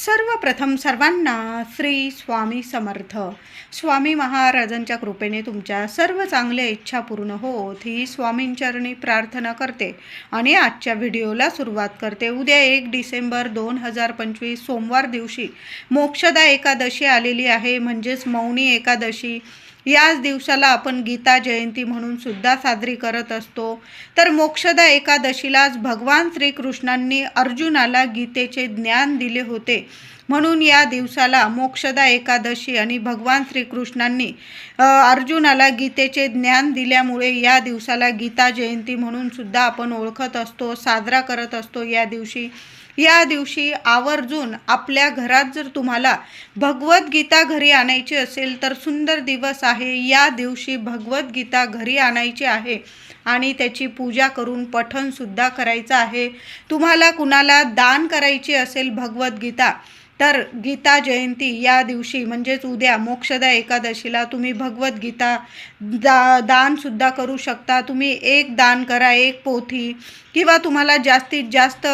सर्वप्रथम सर्वांना श्री स्वामी समर्थ. स्वामी महाराजांच्या कृपेने तुमच्या सर्व चांगल्या इच्छा पूर्ण होत. ही स्वामींचरणी प्रार्थना करते आणि आजच्या व्हिडिओला सुरुवात करते. उद्या एक डिसेंबर दोन हजार पंचवीस सोमवार दिवशी मोक्षदा एकादशी आलेली आहे. म्हणजेच मौनी एकादशी याच दिवसाला आपण गीता जयंती म्हणून सुद्धा साजरी करत असतो. तर मोक्षदा एकादशीलाच भगवान श्रीकृष्णांनी अर्जुनाला गीतेचे ज्ञान दिले होते. म्हणून या दिवसाला मोक्षदा एकादशी आणि भगवान श्रीकृष्णांनी अर्जुनाला गीतेचे ज्ञान दिल्यामुळे या दिवसाला गीता जयंती म्हणून सुद्धा आपण ओळखत असतो साजरा करत असतो. या दिवशी या दिवशी आवर्जून आपल्या घरात जर तुम्हाला भगवद्गीता घरी आणायची असेल तर सुंदर दिवस आहे. या दिवशी भगवद्गीता घरी आणायची आहे आणि त्याची पूजा करून पठणसुद्धा करायचं आहे. तुम्हाला कुणाला दान करायची असेल भगवद्गीता तर गीता जयंती या दिवशी म्हणजेच उद्या मोक्षदा एकादशीला तुम्ही भगवद्गीता दा दानसुद्धा करू शकता. तुम्ही एक दान करा एक पोथी किंवा तुम्हाला जास्तीत जास्त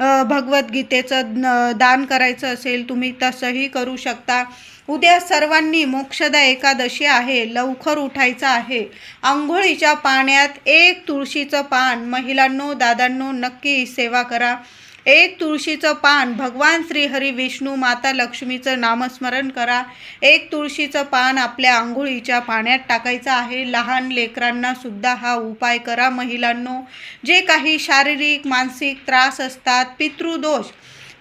भगवद्गीतेचं दान करायचं असेल तुम्ही तसंही करू शकता. उद्या सर्वांनी मोक्षदा एकादशी आहे लवकर उठायचं आहे. आंघोळीच्या पाण्यात एक तुळशीचं पान महिलांनो दादांनो नक्की सेवा करा. एक तुळशीचं पान भगवान श्रीहरी विष्णू माता लक्ष्मीचं नामस्मरण करा. एक तुळशीचं पान आपल्या आंघोळीच्या पाण्यात टाकायचं आहे. लहान लेकरांना सुद्धा हा उपाय करा महिलांनो. जे काही शारीरिक मानसिक त्रास असतात पितृदोष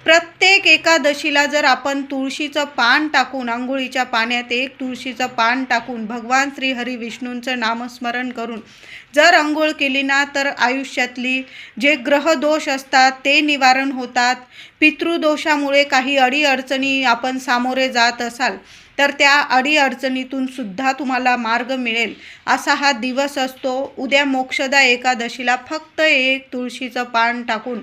प्रत्येक एकादशीला जर आपण तुळशीचं पान टाकून आंघोळीच्या पाण्यात एक तुळशीचं पान टाकून भगवान श्री हरी विष्णूंचं नामस्मरण करून जर आंघोळ केली ना तर आयुष्यातली जे ग्रहदोष असतात ते निवारण होतात. पितृदोषामुळे काही अडीअडचणी आपण सामोरे जात असाल. तर त्या अडीअडचणीतून सुद्धा तुम्हाला मार्ग मिळेल. असा हा दिवस असतो. उद्या मोक्षदा एकादशीला फक्त एक तुळशीचं पान टाकून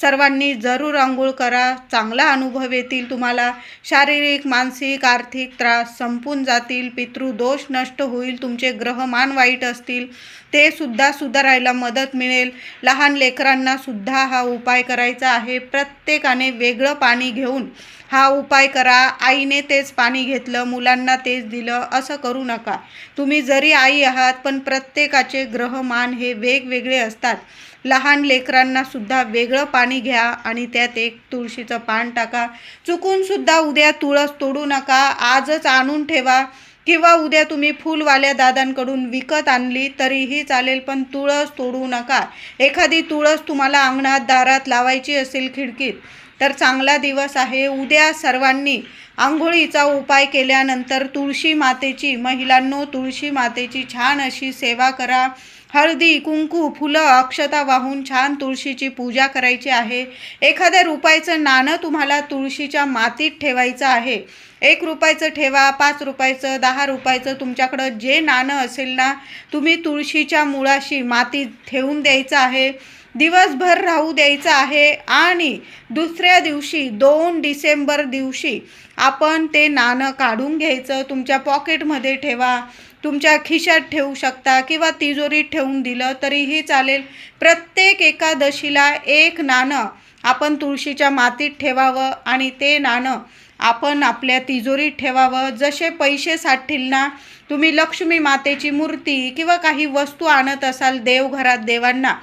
सर्वांनी जरूर आंघोळ करा. चांगला अनुभव येतील तुम्हाला. शारीरिक मानसिक आर्थिक त्रास संपून जातील. पितृदोष नष्ट होईल. तुमचे ग्रहमान वाईट असतील. ते सुद्धा सुधारायला मदत मिळेल. लहान लेकरांना सुद्धा हा उपाय करायचा आहे. प्रत्येकाने वेगळं पाणी घेऊन हा उपाय करा. आईने तेच पाणी घेतलं मुलांना तेच दिलं असं करू नका. तुम्ही जरी आई आहात पण प्रत्येकाचे ग्रहमान हे वेगवेगळे असतात. लहान लेकरांना सुद्धा वेगळं पाणी घ्या आणि त्यात एक तुळशीचं पान टाका. चुकून सुद्धा उद्या तुळस तोडू नका. आजच आणून ठेवा. किंवा उद्या तुम्ही फुलवाल्या दादांकडून विकत आणली तरीही चालेल पण तुळस तोडू नका. एखादी तुळस तुम्हाला अंगणात दारात लावायची असेल खिडकीत तर चांगला दिवस आहे. उद्या सर्वांनी आंघोळीचा उपाय केल्यानंतर तुळशी मातेची महिलांनो तुळशी मातेची छान अशी सेवा करा. हळदी कुंकू फुलं अक्षता वाहून छान तुळशीची पूजा करायची आहे. एखाद्या रुपयाचं नाणं तुम्हाला तुळशीच्या मातीत ठेवायचं आहे. एक रुपयाचं ठेवा पाच रुपयाचं दहा रुपयाचं तुमच्याकडं जे नाणं असेल ना तुम्ही तुळशीच्या मुळाशी मातीत ठेवून द्यायचं आहे. दिवसभर राहू द्यायचं आहे. आणि दुसऱ्या दिवशी दोन डिसेंबर दिवशी आपण ते नाणं काढून घ्यायचं. तुमच्या पॉकेटमध्ये ठेवा. तुमच्या खिशात ठेवू शकता किंवा तिजोरीत ठेवून दिलं तरीही चालेल. प्रत्येक एकादशीला एक नाणं आपण तुळशीच्या मातीत ठेवावं आणि ते नाणं आपण आपल्या तिजोरीत ठेवावं. जसे पैसे साठतील ना तुम्ही लक्ष्मी मातेची मूर्ती किंवा काही वस्तू आणत असाल देवघरात देवांना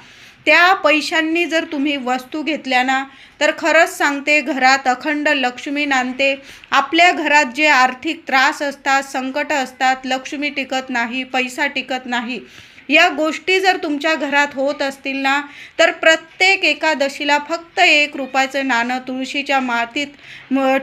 त्या पैशांनी जर तुम्ही वस्तू घेतल्या ना तर खरंच सांगते घरात अखंड लक्ष्मी नांदते. आपल्या घरात जे आर्थिक त्रास असतात संकट असतात लक्ष्मी टिकत नाही पैसा टिकत नाही या गोष्टी जर तुमच्या घरात होत असतील ना तर प्रत्येक एकादशीला फक्त एक रुपयाचं नाणं तुळशीच्या मातीत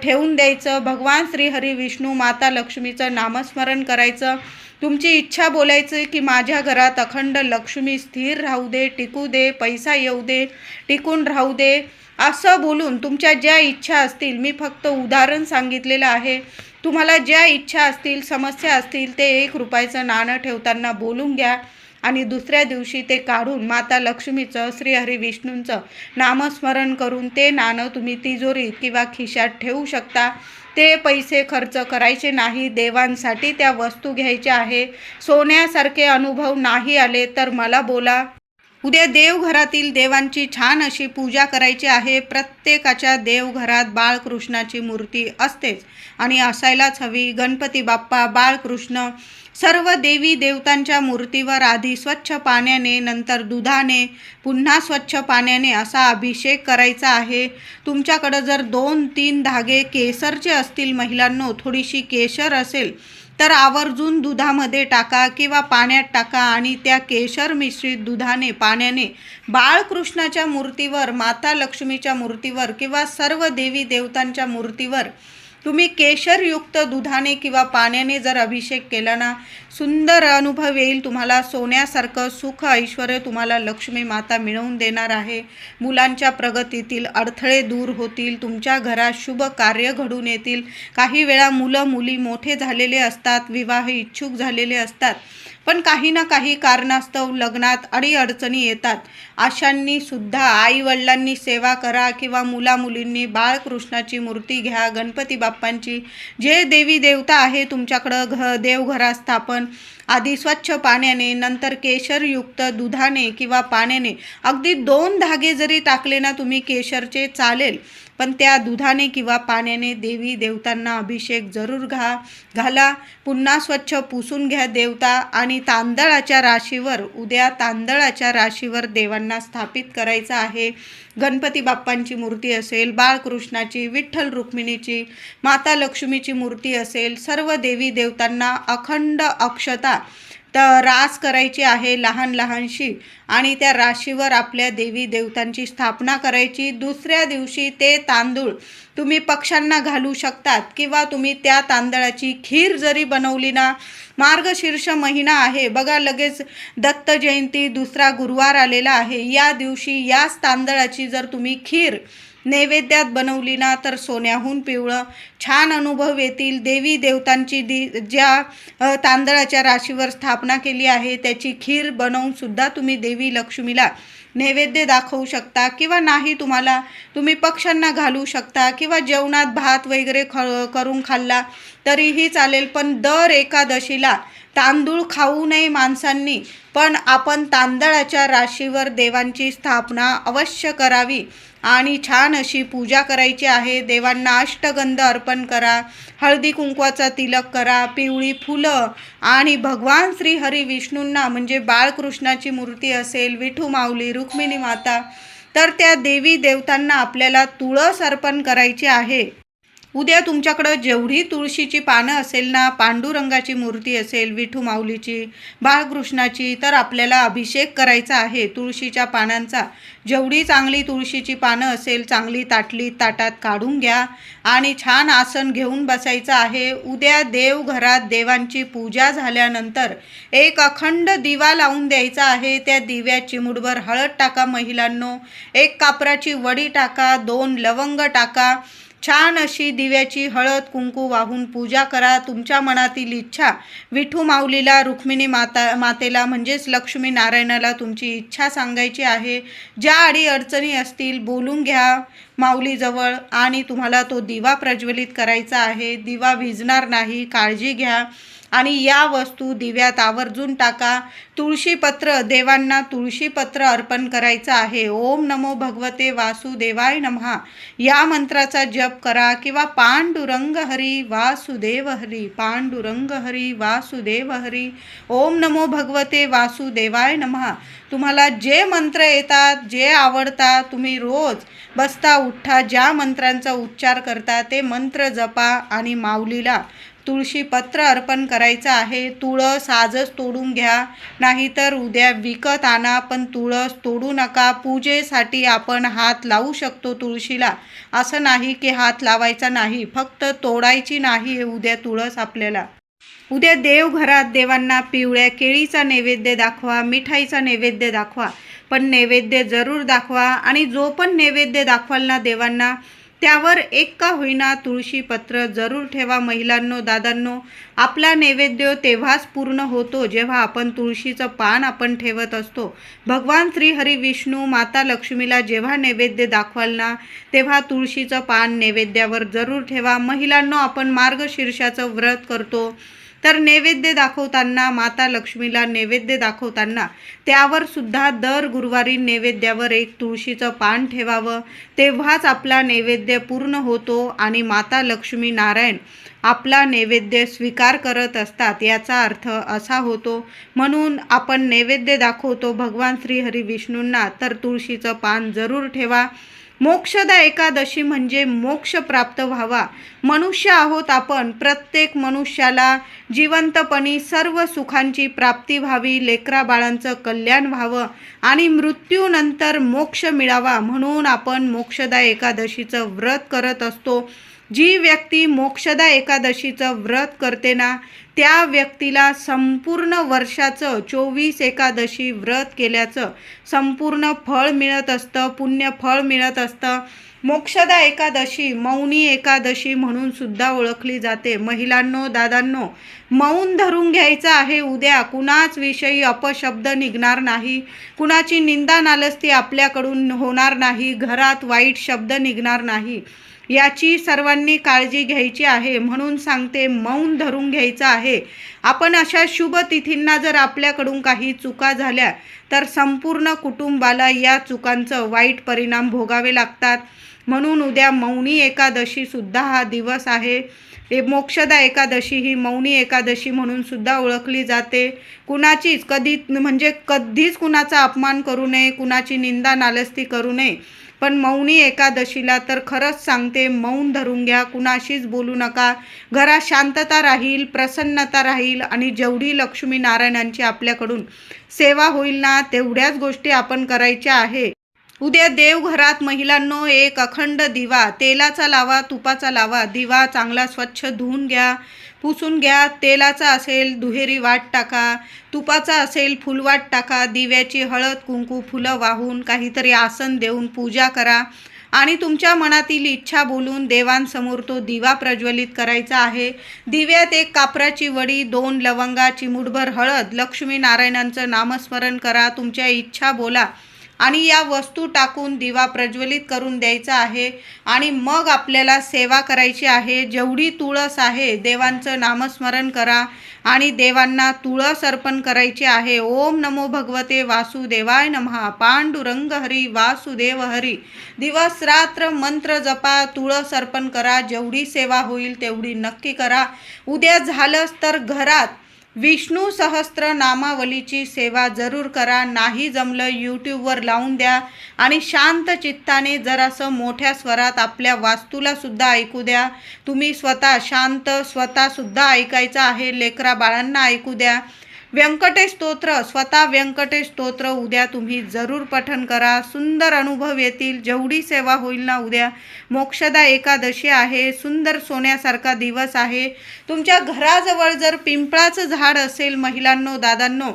ठेवून द्यायचं. भगवान श्रीहरी विष्णू माता लक्ष्मीचं नामस्मरण करायचं. तुमची इच्छा बोलायची की माझ्या घरात अखंड लक्ष्मी स्थिर राहू दे टिकू दे पैसा येऊ दे टिकून राहू दे असं बोलून तुमच्या ज्या इच्छा असतील मी फक्त उदाहरण सांगितलेलं आहे. तुम्हाला ज्या इच्छा असतील समस्या असतील ते एक रुपयाचं नाणं ठेवताना बोलून घ्या आणि दुसऱ्या दिवशी ते काढून माता लक्ष्मीचं श्रीहरी विष्णूंचं नामस्मरण करून ते नाणं तुम्ही तिजोरीत किंवा खिशात ठेवू शकता. ते पैसे खर्च करायचे नाही देवांसाठी त्या वस्तू घ्यायच्या आहे. सोन्यासारखे अनुभव नाही आले तर मला बोला. उद्या देवघरातील देवांची छान अशी पूजा करायची आहे. प्रत्येकाच्या देवघरात बाळकृष्णाची मूर्ती असतेच आणि असायलाच हवी. गणपती बाप्पा बाळकृष्ण सर्व देवी देवतांच्या मूर्तीवर आधी स्वच्छ पाण्याने नंतर दुधाने पुन्हा स्वच्छ पाण्याने असा अभिषेक करायचा आहे. तुमच्याकडं जर दोन तीन धागे केसरचे असतील महिलांनो थोडीशी केशर असेल तर आवर्जून दुधामध्ये टाका किंवा पाण्यात टाका आणि त्या केशर मिश्रित दुधाने पाण्याने बाळकृष्णाच्या मूर्तीवर माता लक्ष्मीच्या मूर्तीवर किंवा सर्व देवी देवतांच्या मूर्तीवर तुम्ही केशरयुक्त दुधाने किंवा पाण्याने जर अभिषेक केला ना सुंदर अनुभव येईल तुम्हाला. सोन्यासारखं सुख ऐश्वर तुम्हाला लक्ष्मी माता मिळवून देणार आहे. मुलांच्या प्रगतीतील अडथळे दूर होतील तुमच्या घरात शुभ कार्य घडून येतील. काही वेळा मुलं मुली मोठे झालेले असतात विवाह इच्छुक झालेले असतात. पण काही ना काही कारणास्तव लग्नात अडीअडचणी येतात. आशांनी सुद्धा आई वडिलांनी सेवा करा किंवा मुलामुलींनी बाळकृष्णाची मूर्ती घ्या गणपती बाप्पांची. जे देवी देवता आहे तुमच्याकडं घ देवघरात स्थापन. आधी स्वच्छ पाण्याने नंतर केशरयुक्त दुधाने किंवा पाण्याने. अगदी दोन धागे जरी टाकले ना तुम्ही केशरचे चालेल. पण त्या दुधाने किंवा पाण्याने देवी देवतांना अभिषेक जरूर घा घाला. पुन्हा स्वच्छ पुसून घ्या देवता आणि तांदळाच्या राशीवर उद्या तांदळाच्या राशीवर देवांना स्थापित करायचं आहे. गणपती बाप्पांची मूर्ती असेल बाळकृष्णाची विठ्ठल रुक्मिणीची माता लक्ष्मीची मूर्ती असेल सर्व देवी देवतांना अखंड अक्षता तर रास करायची आहे लहान लहानशी आणि त्या राशीवर आपल्या देवी देवतांची स्थापना करायची. दुसऱ्या दिवशी ते तांदूळ तुम्ही पक्ष्यांना घालू शकतात किंवा तुम्ही त्या तांदळाची खीर जरी बनवली ना मार्गशीर्ष महिना आहे. बघा लगेच दत्त जयंती दुसरा गुरुवार आलेला आहे. या दिवशी याच तांदळाची जर तुम्ही खीर नैवेद्यात बनवली ना तर सोन्याहून पिवळं. छान अनुभव येतील. देवी देवतांची दि ज्या तांदळाच्या राशीवर स्थापना केली आहे त्याची खीर बनवूनसुद्धा तुम्ही देवी लक्ष्मीला नैवेद्य दाखवू शकता. किंवा नाही तुम्हाला तुम्ही पक्ष्यांना घालू शकता किंवा जेवणात भात वगैरे ख करून खाल्ला तरीही चालेल. पण दर एकादशीला तांदूळ खाऊ नये माणसांनी. पण आपण तांदळाच्या राशीवर देवांची स्थापना अवश्य करावी. आणि छान अशी पूजा करायची आहे. देवांना अष्टगंध अर्पण करा. हळदी कुंकवाचा तिलक करा. पिवळी फुलं आणि भगवान श्री हरी विष्णूंना म्हणजे बाळकृष्णाची मूर्ती असेल विठू माऊली रुक्मिणी माता तर त्या देवी देवतांना आपल्याला तुळस अर्पण करायची आहे. उद्या तुमच्याकडं जेवढी तुळशीची पानं असेल ना पांडुरंगाची मूर्ती असेल विठू माऊलीची बाळकृष्णाची तर आपल्याला अभिषेक करायचा आहे तुळशीच्या पानांचा. जेवढी चांगली तुळशीची पानं असेल चांगली ताटली ताटात काढून घ्या आणि छान आसन घेऊन बसायचं आहे. उद्या देवघरात देवांची पूजा झाल्यानंतर एक अखंड दिवा लावून द्यायचा आहे. त्या दिव्यात चिमुडभर हळद टाका महिलांनो एक कापराची वडी टाका दोन लवंग टाका छान अशी दिव्याची हळद कुंकू वाहून पूजा करा. तुमच्या मनातील इच्छा विठू माऊलीला रुक्मिणी माता मातेला म्हणजेच लक्ष्मी नारायणाला तुमची इच्छा सांगायची आहे. ज्या अडी अडचणी असतील बोलून घ्या माऊलीजवळ आणि तुम्हाला तो दिवा प्रज्वलित करायचा आहे. दिवा भिजणार नाही काळजी घ्या. आणि या वस्तू दिव्यात आवर्जून टाका. तुळशीपत्र देवांना तुळशीपत्र अर्पण करायचं आहे. ओम नमो भगवते वासुदेवाय नमहा. या मंत्राचा जप करा किंवा पांडुरंग हरी वासुदेव हरी पांडुरंग हरी वासुदेव हरी. ओम नमो भगवते वासुदेवाय नमहा. तुम्हाला जे मंत्र येतात जे आवडतात तुम्ही रोज बसता उठा ज्या मंत्रांचा उच्चार करता ते मंत्र जपा आणि माऊलीला तुळशी पत्र अर्पण करायचं आहे. तुळस आजच तोडून घ्या. नाहीतर उद्या विकत आणा पण तुळस तोडू नका. पूजेसाठी आपण हात लावू शकतो तुळशीला. असं नाही की हात लावायचा नाही फक्त तोडायची नाही हे उद्या तुळस आपल्याला. उद्या देवघरात देवांना पिवळ्या केळीचा नैवेद्य दाखवा मिठाईचा नैवेद्य दाखवा. पण नैवेद्य जरूर दाखवा आणि जो पण नैवेद्य दाखवाल ना देवांना त्यावर एक का होईना तुळशी पत्र जरूर ठेवा महिलांनो दादांनो. आपला नैवेद्य तेव्हाच पूर्ण होतो जेव्हा आपण तुळशीचं पान आपण ठेवत असतो. भगवान श्रीहरी विष्णू माता लक्ष्मीला जेव्हा नैवेद्य दाखवाल ना तेव्हा तुळशीचं पान नैवेद्यावर जरूर ठेवा. महिलांनो आपण मार्गशीर्षाचं व्रत करतो. तर नैवेद्य दाखवताना माता लक्ष्मीला नैवेद्य दाखवताना त्यावर सुद्धा दर गुरुवारी नैवेद्यावर एक तुळशीचं पान ठेवावं. तेव्हाच आपला नैवेद्य पूर्ण होतो आणि माता लक्ष्मी नारायण आपला नैवेद्य स्वीकार करत असतात याचा अर्थ असा होतो म्हणून आपण नैवेद्य दाखवतो भगवान श्रीहरी विष्णूंना तर तुळशीचं पान जरूर ठेवा. मोक्षदा एकादशी म्हणजे मोक्ष प्राप्त व्हावा. मनुष्य आहोत आपण. प्रत्येक मनुष्याला जिवंतपणी सर्व सुखांची प्राप्ती व्हावी लेकरा बाळांचं कल्याण व्हावं आणि मृत्यूनंतर मोक्ष मिळावा म्हणून आपण मोक्षदा एकादशीचं व्रत करत असतो. जी व्यक्ती मोक्षदा एकादशीचं व्रत करते ना त्या व्यक्तीला संपूर्ण वर्षाचं चोवीस एकादशी व्रत केल्याचं संपूर्ण फळ मिळत असतं पुण्य फळ मिळत असतं. मोक्षदा एकादशी मौनी एकादशी म्हणून सुद्धा ओळखली जाते. महिलांनो दादांनो मौन धरून घ्यायचं आहे उद्या. कुणाच विषयी अपशब्द निघणार नाही. कुणाची निंदा नालस्ती आपल्याकडून होणार नाही. घरात वाईट शब्द निघणार नाही. याची सर्वांनी काळजी घ्यायची आहे. म्हणून सांगते मौन धरून घ्यायचं आहे. आपण अशा शुभ तिथींना जर आपल्याकडून काही चुका झाल्या तर संपूर्ण कुटुंबाला या चुकांचं वाईट परिणाम भोगावे लागतात. म्हणून उद्या मौनी एकादशीसुद्धा हा दिवस आहे. मोक्षदा एकादशी ही मौनी एकादशी म्हणून सुद्धा ओळखली जाते. कुणाचीच कधी म्हणजे कधीच कुणाचा अपमान करू नये कुणाची निंदा नालस्ती करू नये. पण मौनी एकादशीला तर खरंच सांगते मौन धरून घ्या कुणाशीच बोलू नका. घरात शांतता राहील प्रसन्नता राहील आणि जेवढी लक्ष्मी नारायणांची आपल्याकडून सेवा होईल ना तेवढ्याच गोष्टी आपण करायच्या आहे. उद्या देवघरात महिलांनो एक अखंड दिवा. तेलाचा लावा तुपाचा लावा. दिवा चांगला स्वच्छ धुवून घ्या. पुसून घ्या. तेलाचा असेल दुहेरी वाट टाका. तुपाचा असेल फुलवाट टाका. दिव्याची हळद कुंकू फुलं वाहून काहीतरी आसन देऊन पूजा करा. आणि तुमच्या मनातील इच्छा बोलून देवांसमोर तो दिवा प्रज्वलित करायचा आहे. दिव्यात एक कापराची वडी दोन लवंगा चिमुटभर हळद लक्ष्मी नारायणांचं नामस्मरण करा. तुमच्या इच्छा बोला. आणि या वस्तू टाकून दिवा प्रज्वलित करून द्यायचा आहे आणि मग आपल्याला सेवा करायची आहे. जेवढी तुळस आहे देवांचं नामस्मरण करा आणि देवांना तुळस अर्पण करायची आहे. ओम नमो भगवते वासुदेवाय नमहा पांडुरंग हरी वासुदेव हरी. दिवस रात्र मंत्र जपा तुळस अर्पण करा. जेवढी सेवा होईल तेवढी नक्की करा. उद्या झालंच तर घरात विष्णू सहस्त्र नामावलीची सेवा जरूर करा. नाही जमलं यूट्यूबवर लावून द्या आणि शांत चित्ताने जरासं मोठ्या स्वरात आपल्या वास्तूला सुद्धा ऐकू द्या. तुम्ही स्वतः शांत स्वतःसुद्धा ऐकायचं आहे. लेकरा बाळांना ऐकू द्या. व्यंकटेश स्तोत्र स्वतः व्यंकटेश स्तोत्र उद्या तुम्ही जरूर पठन करा. सुंदर अनुभव येतील. जेवढी सेवा होईल ना उद्या. मोक्षदा एकादशी आहे. सुंदर सोन्यासारखा दिवस आहे. तुमच्या घराजवळ जर पिंपळाचं झाड असेल महिलांनो दादांनो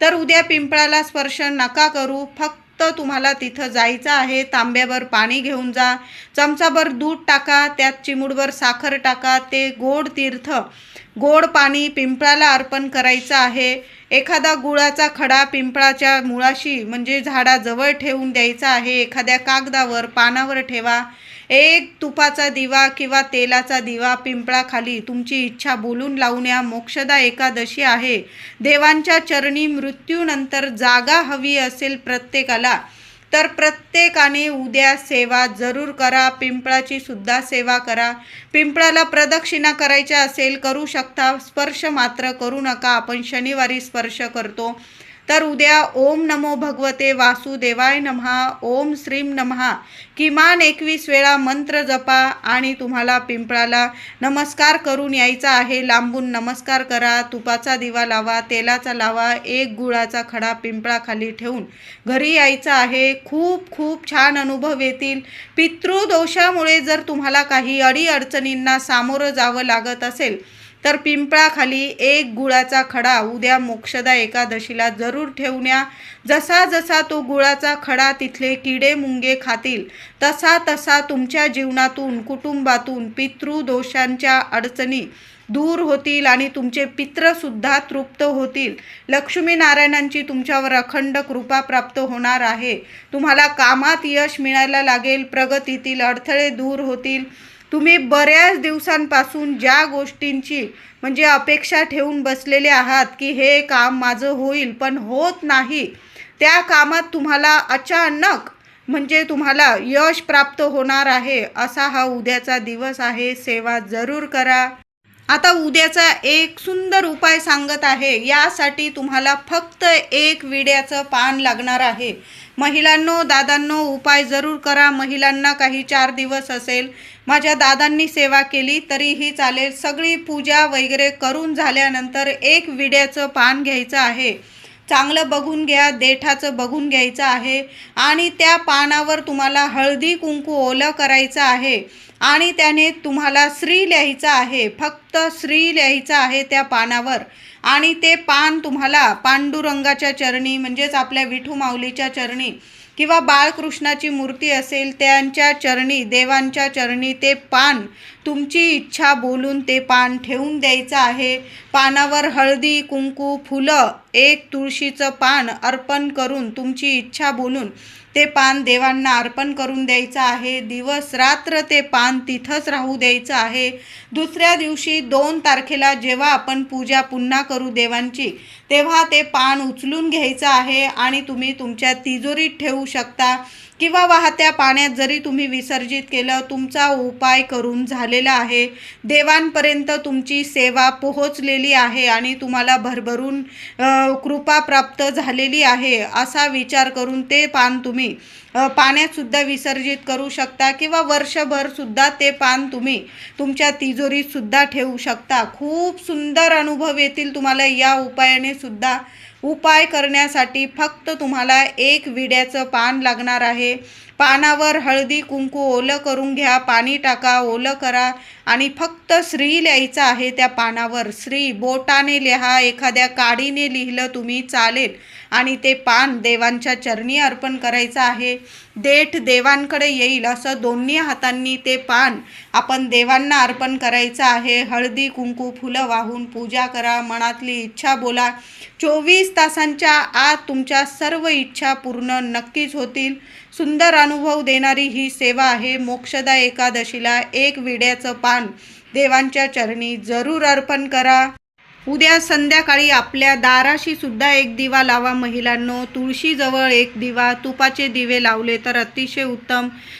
तर उद्या पिंपळाला स्पर्श नका करू. फक्त फक्त तुम्हाला तिथं जायचं आहे तांब्यावर पाणी घेऊन जा. चमचाभर दूध टाका त्यात चिमूडवर साखर टाका ते गोड तीर्थ. गोड पाणी पिंपळाला अर्पण करायचं आहे. एखादा गुळाचा खडा पिंपळाच्या मुळाशी म्हणजे झाडाजवळ ठेवून द्यायचा आहे. एखाद्या कागदावर पानावर ठेवा. एक तुपाचा दिवा किंवा तेलाचा दिवा पिंपळाखाली तुमची इच्छा बोलून लावून या मोक्षदा एकादशी आहे. देवांच्या चरणी मृत्यूनंतर जागा हवी असेल प्रत्येकाला तर प्रत्येकाने उद्या सेवा जरूर करा. पिंपळाची सुद्धा सेवा करा. पिंपळाला प्रदक्षिणा करायच्या असेल करू शकता. स्पर्श मात्र करू नका. आपण शनिवारी स्पर्श करतो. तर उद्या ओम नमो भगवते वासुदेवाय नमहा. ओम श्रीम नमहा. किमान एकवीस वेळा मंत्र जपा आणि तुम्हाला पिंपळाला नमस्कार करून यायचा आहे. लांबून नमस्कार करा. तुपाचा दिवा लावा. तेलाचा लावा. एक गुळाचा खडा पिंपळाखाली ठेवून घरी यायचं आहे. खूप खूप छान अनुभव येतील. पितृदोषामुळे जर तुम्हाला काही अडीअडचणींना सामोरं जावं लागत असेल तर पिंपळाखाली एक गुळाचा खडा उद्या मोक्षदा एकादशीला जरूर ठेवण्या. जसा जसा तो गुळाचा खडा तिथले किडे मुंगे खातील तसा तसा तुमच्या जीवनातून कुटुंबातून पितृदोषांच्या अडचणी दूर होतील आणि तुमचे पित्रसुद्धा तृप्त होतील. लक्ष्मीनारायणांची तुमच्यावर अखंड कृपा प्राप्त होणार आहे. तुम्हाला कामात यश मिळायला लागेल प्रगतीतील अडथळे दूर होतील. तुम्ही बऱ्याच दिवसांपासून ज्या गोष्टींची म्हणजे अपेक्षा ठेवून बसलेले आहात की हे काम माझं होईल पण होत नाही त्या कामात तुम्हाला अचानक म्हणजे तुम्हाला यश प्राप्त होणार आहे असा हा उद्याचा दिवस आहे. सेवा जरूर करा. आता उद्याचा एक सुंदर उपाय सांगत आहे. यासाठी तुम्हाला फक्त एक विड्याचं पान लागणार आहे. महिलांनो दादांनो उपाय जरूर करा. महिलांना काही चार दिवस असेल. माझ्या दादांनी सेवा केली तरीही चालेल. सगळी पूजा वगैरे करून झाल्यानंतर एक विड्याचं पान घ्यायचं आहे. चांगलं बघून घ्या देठाचं बघून घ्यायचं आहे आणि त्या पानावर तुम्हाला हळदी कुंकू ओलं करायचं आहे आणि त्याने तुम्हाला श्री लिहायचं आहे फक्त श्री लिहायचं आहे त्या पानावर. आणि ते पान तुम्हाला पांडुरंगाच्या चरणी म्हणजेच आपल्या विठू माऊलीच्या चरणी किंवा बाळकृष्णाची मूर्ती असेल त्यांच्या चरणी देवांच्या चरणी ते पान तुमची इच्छा बोलून ते पान ठेवून द्यायचं आहे. पानावर हळदी कुंकू फुलं एक तुळशीचं पान अर्पण करून तुमची इच्छा बोलून ते पान देवांना अर्पण करून द्यायचं आहे. दिवस रात्र ते पान तिथंच राहू द्यायचं आहे. दुसऱ्या दिवशी दोन तारखेला जेव्हा आपण पूजा पुन्हा करू देवांची तेव्हा ते पान उचलून घ्यायचं आहे आणि तुम्ही तुमच्या तिजोरीत ठेवू शकता. किंवा वाहत्या पाण्यात जरी तुम्ही विसर्जित केलं तुमचा उपाय करून झालेला आहे. देवांपर्यंत तुमची सेवा पोहोचलेली आहे आणि तुम्हाला भरभरून कृपा प्राप्त झालेली आहे असा विचार करून ते पान तुम्ही पाण्यातसुद्धा पाण्यात सुद्धा विसर्जित करू शकता किंवा वर्षभर सुद्धा ते पान तुम्ही तुमच्या तिजोरीत सुद्धा ठेवू शकता. खूप सुंदर अनुभव येतील तुम्हाला या उपायाने सुद्धा. उपाय करण्यासाठी फक्त तुम्हाला एक विड्याचं पान लागणार आहे. पानावर हळदी कुंकू ओलं करून घ्या पाणी टाका ओलं करा आणि फक्त श्री लिहायचं आहे त्या पानावर. श्री बोटाने लिहा एखाद्या काडीने लिहिलं तुम्ही चालेल. आणि ते पान देवांच्या चरणी अर्पण करायचं आहे. देठ देवांकडे येईल असं दोन्ही हातांनी ते पान आपण देवांना अर्पण करायचं आहे. हळदी कुंकू फुलं वाहून पूजा करा. मनातली इच्छा बोला. चोवीस तासांच्या आत तुमच्या सर्व इच्छा पूर्ण नक्कीच होतील. सुंदर अनुभव देणारी ही सेवा आहे. मोक्षदा एकादशीला एक विड्याचं पान देवांच्या चरणी जरूर अर्पण करा. उद्या संध्याकाळी आपल्या दाराशी सुद्धा एक दिवा लावा महिलांनो. तुळशीजवळ एक दिवा तुपाचे दिवे लावले तर अतिशय उत्तम.